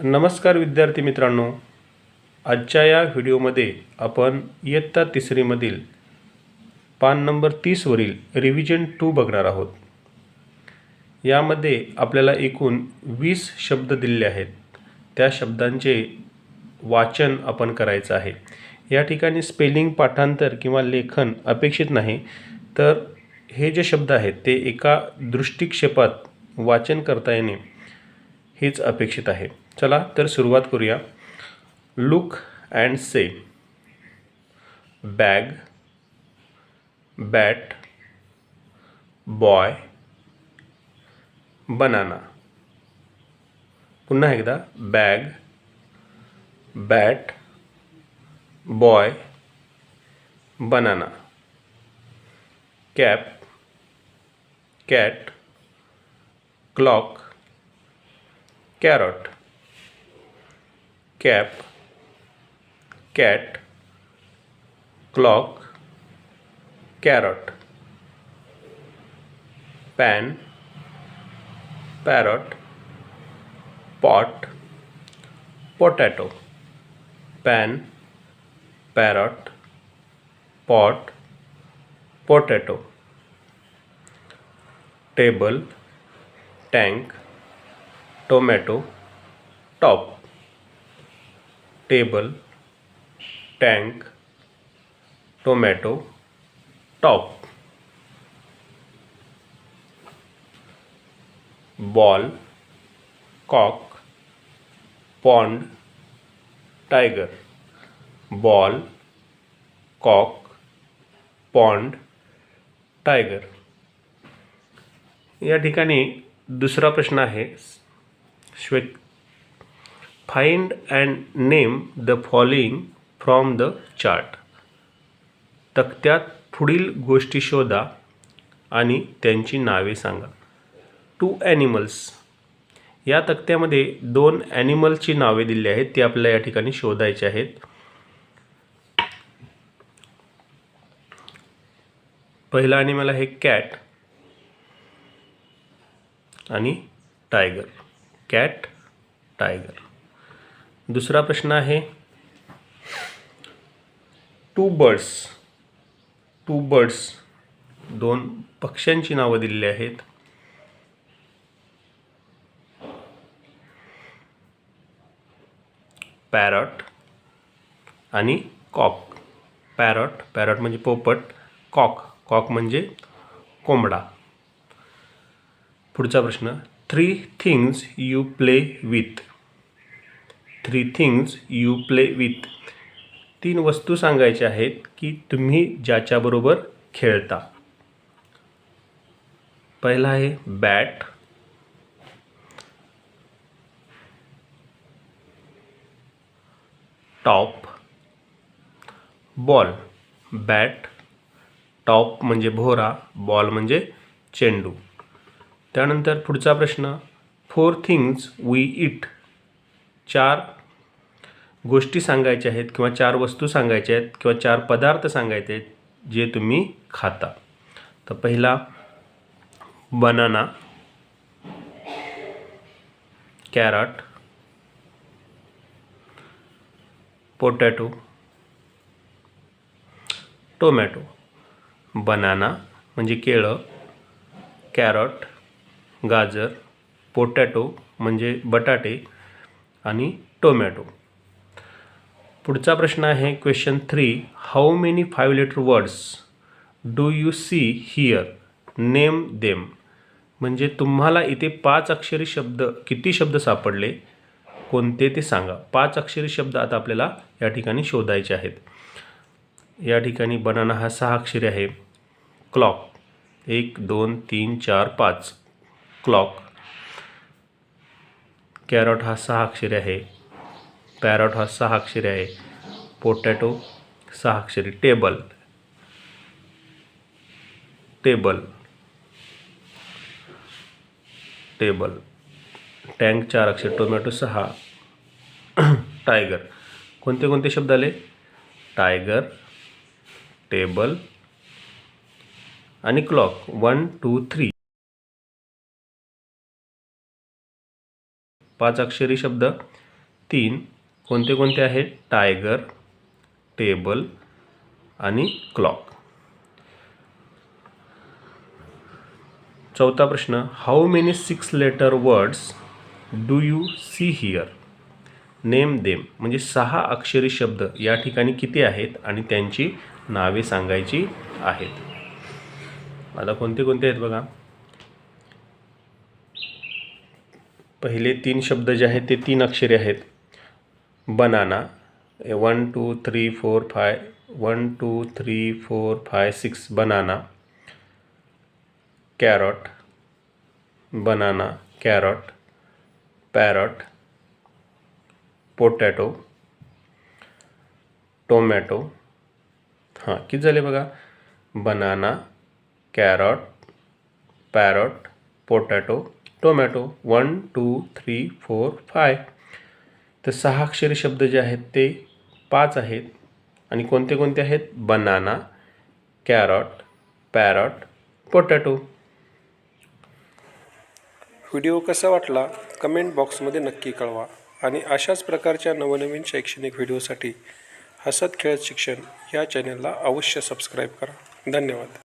नमस्कार विद्यार्थी मित्रांनो. आजच्या या व्हिडिओमध्ये आपण इयत्ता तिसरीमधील पान नंबर तीसवरील रिव्हिजन टू बघणार आहोत. यामध्ये आपल्याला एकूण वीस शब्द दिलेले आहेत. त्या शब्दांचे वाचन आपण करायचं आहे. या ठिकाणी स्पेलिंग पाठांतर किंवा लेखन अपेक्षित नाही. तर हे जे शब्द आहेत ते एका दृष्टिक्षेपात वाचन करता येणे हेच अपेक्षित आहे. चला तर सुरुवात करूया. Look and say bag bat boy banana पुन्हा एकदा. Bag bat boy banana cap cat clock carrot cap cat clock carrot pan parrot pot potato pan parrot pot potato table tank tomato top table, tank, tomato, top. Ball, cock, pond, tiger. Ball, cock, pond tiger या ठिकाणी दुसरा प्रश्न आहे श्वे find and name the following from the chart तक्त्यात पुढील गोष्टी शोधा आणि त्यांची नावे सांगा. टू ॲनिमल्स या तक्त्यामध्ये दोन ॲनिमलची नावे दिली आहेत ती आपल्याला या ठिकाणी शोधायची आहेत. पहिला ॲनिमल आहे कॅट आणि टायगर कॅट टायगर दुसरा प्रश्न आहे. टू बर्ड्स टू बर्ड्स दोन पक्ष्यांची नावं दिलेली आहेत. पॅरॉट आणि कॉक पॅरॉट पॅरॉट म्हणजे पोपट कॉक कॉक म्हणजे कोंबडा. पुढचा प्रश्न three things you play with three things you play with तीन वस्तू सांगायच्या आहेत की तुम्ही ज्याच्याबरोबर खेळता. पहिला आहे bat top ball bat top म्हणजे भोरा बॉल म्हणजे चेंडू. त्यानंतर पुढचा प्रश्न फोर थिंग्स वी इट चार गोष्टी सांगायच्या आहेत किंवा चार वस्तू सांगायच्या आहेत किंवा चार पदार्थ सांगायचे आहेत जे तुम्ही खाता. तर पहिला banana carrot potato tomato. Banana म्हणजे केळं कॅरट गाजर पोटॅटो म्हणजे बटाटे आणि टोमॅटो. पुढचा प्रश्न आहे question three how many five letter words do you see here name them म्हणजे तुम्हाला इथे पाच अक्षरी शब्द किती शब्द सापडले? कोणते ते सांगा. पाच अक्षरी शब्द आता आपल्याला या ठिकाणी शोधायचे आहेत. या ठिकाणी बनाना हा सहा अक्षरी आहे. क्लॉक एक दोन तीन चार पाच. क्लॉक कॅरॉट हा सहा अक्षरी आहे. पॅरॉट हा सहा अक्षरी आहे. पोटॅटो सहा अक्षरी. टेबल टेबल टेबल टँक चार अक्षर. टोमॅटो सहा. टायगर कोणते कोणते शब्द आले? टायगर टेबल आणि क्लॉक वन टू थ्री पाच अक्षरी शब्द. तीन कोणते कोणते आहेत टायगर टेबल आणि क्लॉक चौथा प्रश्न how many six letter words do you see here name them म्हणजे सहा अक्षरी शब्द या ठिकाणी किती आहेत आणि त्यांची नावे सांगायची आहेत. आता कोणते कोणते आहेत बघा? पहिले तीन शब्द जे आहेत ते तीन अक्षरे आहेत. Banana one two three four five one two three four five six banana carrot banana carrot parrot potato tomato हाँ, किती झाले banana carrot parrot potato tomato one two three four five तर सहा अक्षरी शब्द जे आहेत ते पाच आहेत. आणि कोणते कोणते आहेत? Banana carrot parrot potato video कसा वाटला? कमेंट बॉक्समध्ये नक्की कळवा. आणि अशाच प्रकारच्या नवनवीन शैक्षणिक व्हिडिओसाठी हसत खेळत शिक्षण या चॅनलला अवश्य सबस्क्राईब करा. धन्यवाद.